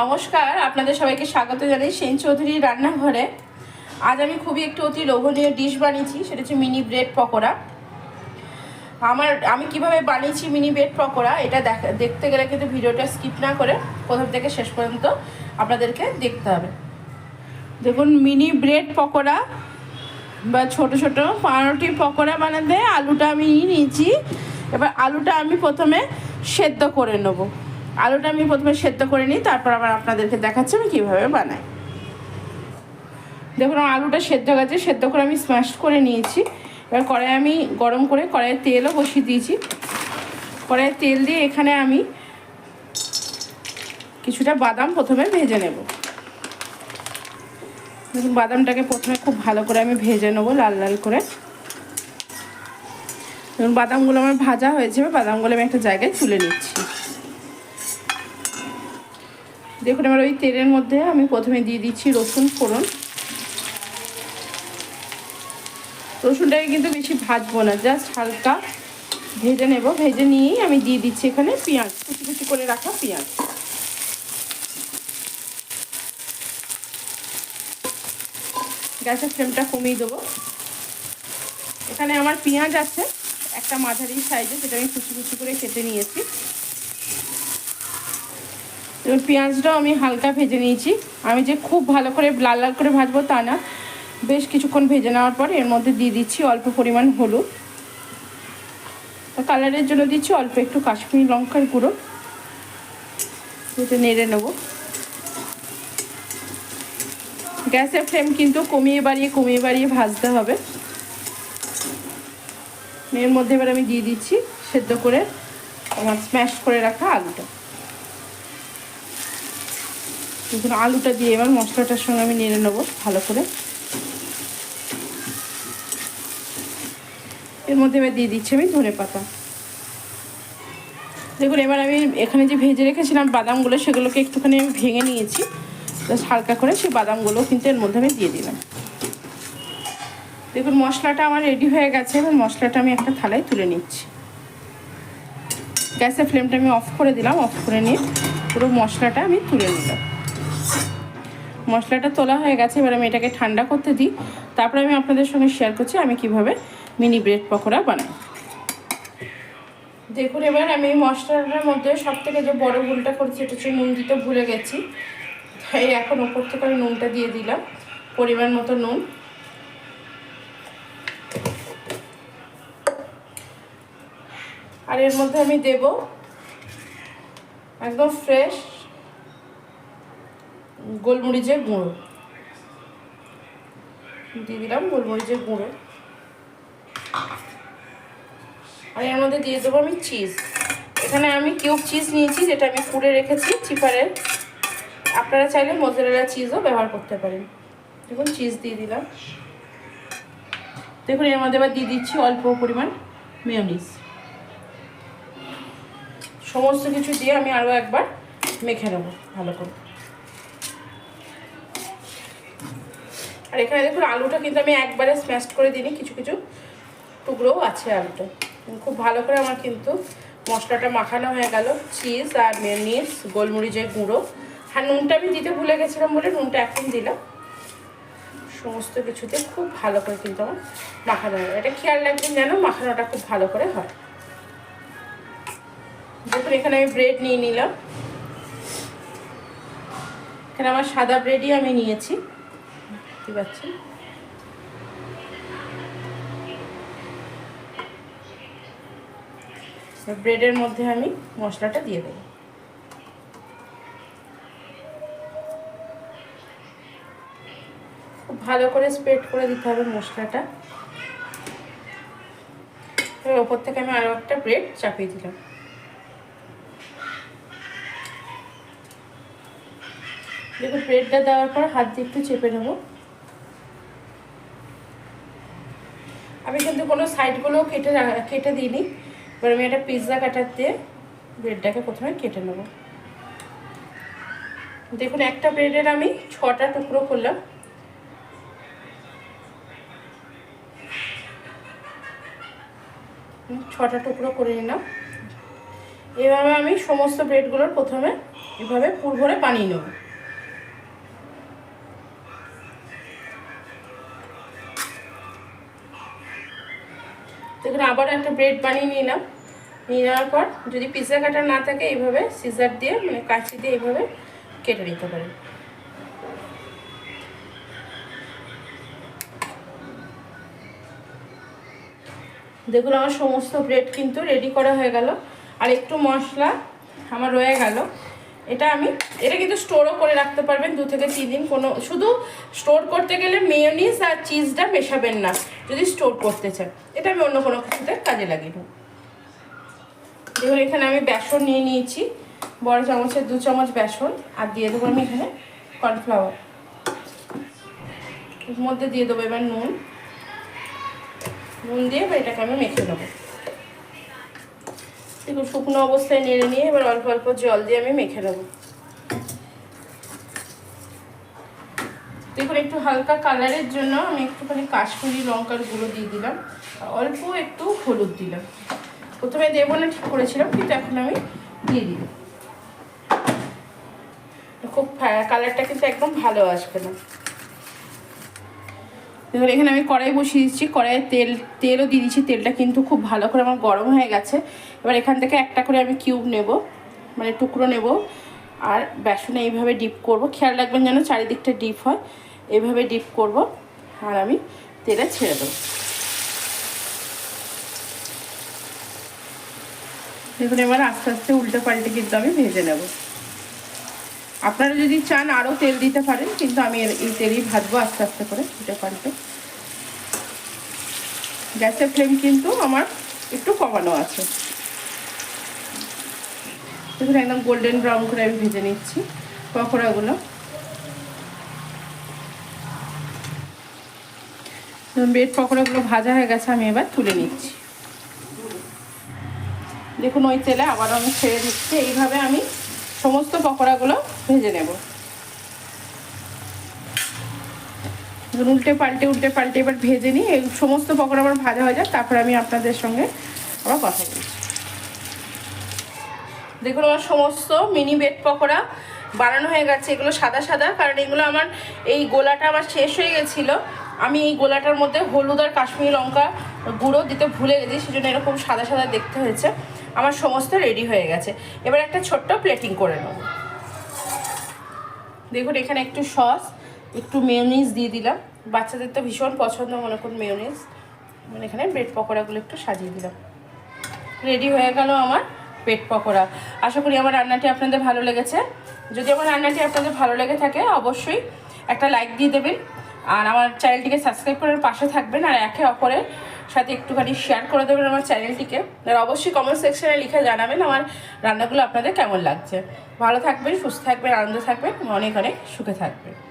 নমস্কার, আপনাদের সবাইকে স্বাগত জানাই সেন চৌধুরীর রান্নাঘরে। আজ আমি খুবই একটু অতি লোভনীয় ডিশ বানিয়েছি, সেটা হচ্ছে মিনি ব্রেড পকোড়া। আমার, আমি কীভাবে বানিয়েছি মিনি ব্রেড পকোড়া, এটা দেখা, দেখতে গেলে কিন্তু ভিডিওটা স্কিপ না করে প্রথম থেকে শেষ পর্যন্ত আপনাদেরকে দেখতে হবে। দেখুন মিনি ব্রেড পকোড়া বা ছোট ছোট পাউরুটি পকোড়া বানাতে আলুটা আমি নিয়েছি। এবার আলুটা আমি প্রথমে সেদ্ধ করে নেব। আলুটা আমি প্রথমে সেদ্ধ করে নিই, তারপর আবার আপনাদেরকে দেখাচ্ছি আমি কীভাবে বানাই। দেখুন আলুটা সেদ্ধ গেছে, সেদ্ধ করে আমি স্ম্যাশ করে নিয়েছি। এবার কড়াই আমি গরম করে কড়াইয়ে তেলও বসিয়ে দিয়েছি। কড়াইয়ে তেল দিয়ে এখানে আমি কিছুটা বাদাম প্রথমে ভেজে নেব। বাদামটাকে প্রথমে খুব ভালো করে আমি ভেজে নেব লাল লাল করে। বাদামগুলো আমার ভাজা হয়েছে বাদামগুলো আমি একটা জায়গায় তুলে নিচ্ছি। দেখুন, এবার ওই তেলের মধ্যে আমি প্রথমে দিয়ে দিচ্ছি রসুন, ফোড়ন। রসুনটাকে কিন্তু বেশি ভাজবো না, জাস্ট হালকা ভেজে নেব। ভেজে নিয়েই আমি দিয়ে দিচ্ছি এখানে পেঁয়াজ, কুচি কুচি করে রাখা পেঁয়াজ। গ্যাসের ফ্লেমটা কমিয়ে দেবো। এখানে আমার পেঁয়াজ আছে, একটা মাঝারি সাইজে যেটা আমি কুচি কুচি করে কেটে নিয়েছি। এবার পেঁয়াজটাও আমি হালকা ভেজে নিয়েছি। আমি যে খুব ভালো করে লাল লাল করে ভাজবো তা না। বেশ কিছুক্ষণ ভেজে নেওয়ার পর এর মধ্যে দিয়ে দিচ্ছি অল্প পরিমাণ হলুদ। কালারের জন্য দিচ্ছি অল্প একটু কাশ্মীরি লঙ্কার গুঁড়ো। এটা নেড়ে নেব। গ্যাসের ফ্লেম কিন্তু কমিয়ে বাড়িয়ে কমিয়ে বাড়িয়ে ভাজতে হবে। এর মধ্যে এবার আমি দিয়ে দিচ্ছি সেদ্ধ করে আমার স্ম্যাশ করে রাখা আলুটা। দেখুন আলুটা দিয়ে এবার মশলাটার সঙ্গে আমি নেড়ে নেব ভালো করে। এর মধ্যে এবার দিয়ে দিচ্ছি আমি ধনে পাতা। দেখুন, এবার আমি এখানে যে ভেজে রেখেছিলাম বাদামগুলো, সেগুলোকে একটুখানি আমি ভেঙে নিয়েছি। জাস্ট হালকা করে সেই বাদামগুলো কিন্তু এর মধ্যে আমি দিয়ে দিলাম। দেখুন, মশলাটা আমার রেডি হয়ে গেছে। এবার মশলাটা আমি একটা থালায় তুলে নিচ্ছি। গ্যাসের ফ্লেমটা আমি অফ করে দিলাম, অফ করে নিয়ে পুরো মশলাটা আমি তুলে নিলাম। মশলাটা তোলা হয়ে গেছে, এবার আমি এটাকে ঠান্ডা করতে দিই। তারপরে আমি আপনাদের সঙ্গে শেয়ার করছি আমি কীভাবে মিনি ব্রেড পকোড়া বানাই। দেখুন এবার আমি মশলাটার মধ্যে সব থেকে যে বড় ভুলটা করছি, এটা হচ্ছে নুন দিতে ভুলে গেছি। তাই এখন ওপর থেকে আমি নুনটা দিয়ে দিলাম, পরিমাণ মতো নুন। আর এর মধ্যে আমি দেব একদম ফ্রেশ গোলমরিচের গুঁড়ো। দিয়ে দিলাম গোলমরিচের গুঁড়ো। আর এর মধ্যে দিয়ে দেবো আমি চিজ। এখানে আমি কিউব চিজ নিয়েছি, যেটা আমি কুড়ে রেখেছি চিপারের আপনারা চাইলে মোজারেলা চিজও ব্যবহার করতে পারেন। দেখুন চিজ দিয়ে দিলাম। দেখুন, এর মধ্যে এবার দিয়ে দিচ্ছি অল্প পরিমাণ মেয়নিস সমস্ত কিছু দিয়ে আমি আরও একবার মেখে নেব, ভালো করে। আর এখানে দেখুন আলুটা কিন্তু আমি একবারে স্ম্যাশ করে দিইনি, কিছু কিছু টুকরোও আছে আলুটা খুব ভালো করে আমার কিন্তু মশলাটা মাখানো হয়ে গেল। চিজ আর মেয়নিস গোলমরিচের গুঁড়ো। আর নুনটা আমি দিতে ভুলে গেছিলাম বলে নুনটা এখন দিলাম। সমস্ত কিছুতে খুব ভালো করে কিন্তু আমার মাখানো হয় এটা খেয়াল রাখবেন যেন মাখানোটা খুব ভালো করে হয়। দেখুন, এখানে আমি ব্রেড নিয়ে নিলাম। এখানে আমার সাদা ব্রেডই আমি নিয়েছি। দেখতে পাচ্ছেন। ব্রেডের মধ্যে আমি মশলাটা দিয়ে দেবো। ভালো করে স্প্রেড করে দিতে হবে মশলাটা। এবার ওপর থেকে আমি আরও একটা ব্রেড চাপিয়ে দিলাম। দেখুন ব্রেডটা দেওয়ার পর হাত দিয়ে একটু চেপে নেব। আমি কিন্তু কোনো সাইডগুলো কেটে কেটে দিইনি। এবার আমি একটা পিৎজা কাটার দিয়ে ব্রেডটাকে প্রথমে কেটে নেব। দেখুন, একটা ব্রেডের আমি ছটা টুকরো করলাম। ছটা টুকরো করে নিলাম। এভাবে আমি সমস্ত ব্রেডগুলোর প্রথমে এভাবে পুর ভরে বানিয়ে নেব। আবার একটা ব্রেড বানিয়ে নিলাম। নিয়ে নেওয়ার পর যদি পিৎজা কাটার না থাকে, এইভাবে সিজার দিয়ে মানে কাঁচি দিয়ে এইভাবে কেটে নিতে পারেন। দেখুন, আমার সমস্ত ব্রেড কিন্তু রেডি করা হয়ে গেল। আর একটু মশলা আমার রয়ে গেল। এটা আমি, এটা কিন্তু স্টোরও করে রাখতে পারবেন দু থেকে তিন দিন, কোনো, শুধু স্টোর করতে গেলে মেয়োনিজ আর চিজটা মেশাবেন না, যদি স্টোর করতে চান। এটা আমি অন্য কোনো কিছুতে কাজে লাগিয়ে নেব দেখুন এখানে আমি বেসন নিয়ে নিয়েছি, বড় চামচের, দু চামচ বেসন, আর দিয়ে দেবো আমি এখানে কর্নফ্লাওয়ার মধ্যে দিয়ে দেবো এবার নুন। নুন দিয়ে এটাকে আমি মেখে নেব। দেখুন, শুকনো অবস্থায় নেড়ে নিয়ে এবার অল্প অল্প জল দিয়ে আমি মেখে নেব। দেখুন, একটু হালকা কালারের জন্য আমি একটুখানি কাশ্মীরি লঙ্কার গুঁড়ো দিয়ে দিলাম অল্প একটু হলুদ দিলাম। প্রথমে দেবো না, ঠিক করেছিলাম, কিন্তু এখন আমি দিয়ে দিলাম। খুব কালারটা কিন্তু একদম ভালো আসবে না। দেখুন এখানে আমি কড়াই বসিয়ে দিচ্ছি, কড়াইয়ে তেল, তেলও দিয়ে দিচ্ছি, তেলটা কিন্তু খুব ভালো করে আমার গরম হয়ে গেছে। এবার এখান থেকে একটা করে আমি কিউব নেব মানে টুকরো নেব, আর বেসনে এইভাবে ডিপ করব। খেয়াল রাখবেন যেন চারিদিকটা ডিপ হয়, এইভাবে ডিপ করব, আর আমি তেলে ছেড়ে দেবো। দেখুন, এবার আস্তে আস্তে উল্টে পাল্টে কিন্তু আমি ভেজে নেব। আপনারা যদি চান আরও তেল দিতে পারেন, কিন্তু আমি এই তেলই ভাজবো আস্তে আস্তে করে উল্টে পাল্টে। গ্যাসের ফ্লেম কিন্তু আমার একটু কমানো আছে। দেখুন, একদম গোল্ডেন ব্রাউন করে আমি ভেজে নিচ্ছি পকোড়াগুলো। বেড পকোড়াগুলো ভাজা হয়ে গেছে, আমি এবার তুলে নিচ্ছি। দেখুন, ওই তেলে আবার আমি ছেড়ে দিচ্ছি। এইভাবে আমি সমস্ত পকোড়াগুলো ভেজে নেব। উল্টে পাল্টে উল্টে পাল্টে এবার ভেজে নিই এই সমস্ত পকোড়া আমার ভাজা হয়ে যায় তারপরে আমি আপনাদের সঙ্গে আবার কথা বলছি। দেখুন আমার সমস্ত মিনি বেড পকোড়া বানানো হয়ে গেছে, এগুলো সাদা সাদা, কারণ এগুলো আমার এই গোলাটা আমার শেষ হয়ে গেছিল। আমি এই গোলাটার মধ্যে হলুদ আর কাশ্মীরি লঙ্কা গুঁড়ো দিতে ভুলে গেছি, সেজন্য এরকম সাদা সাদা দেখতে হয়েছে। আমার সমস্ত রেডি হয়ে গেছে। এবার একটা ছোট্ট প্লেটিং করে নেব। দেখুন, এখানে একটু সস একটু মেয়নিজ দিয়ে দিলাম। বাচ্চাদের তো ভীষণ পছন্দ, মনে করুন মেয়নিজ মানে এখানে ব্রেড পকোড়াগুলো একটু সাজিয়ে দিলাম। রেডি হয়ে গেল আমার পেট পকোড়া। আশা করি আমার রান্নাটি আপনাদের ভালো লেগেছে। যদি আমার রান্নাটি আপনাদের ভালো লেগে থাকে, অবশ্যই একটা লাইক দিয়ে দেবেন। আর আমার চ্যানেলটিকে সাবস্ক্রাইব করার পাশে থাকবেন। আর একে অপরের সাথে একটুখানি শেয়ার করে দেবেন আমার চ্যানেলটিকে আর অবশ্যই কমেন্ট সেকশানে লিখে জানাবেন আমার রান্নাগুলো আপনাদের কেমন লাগছে। ভালো থাকবেন, সুস্থ থাকবেন, আনন্দ থাকবেন, অনেক অনেক সুখে থাকবেন।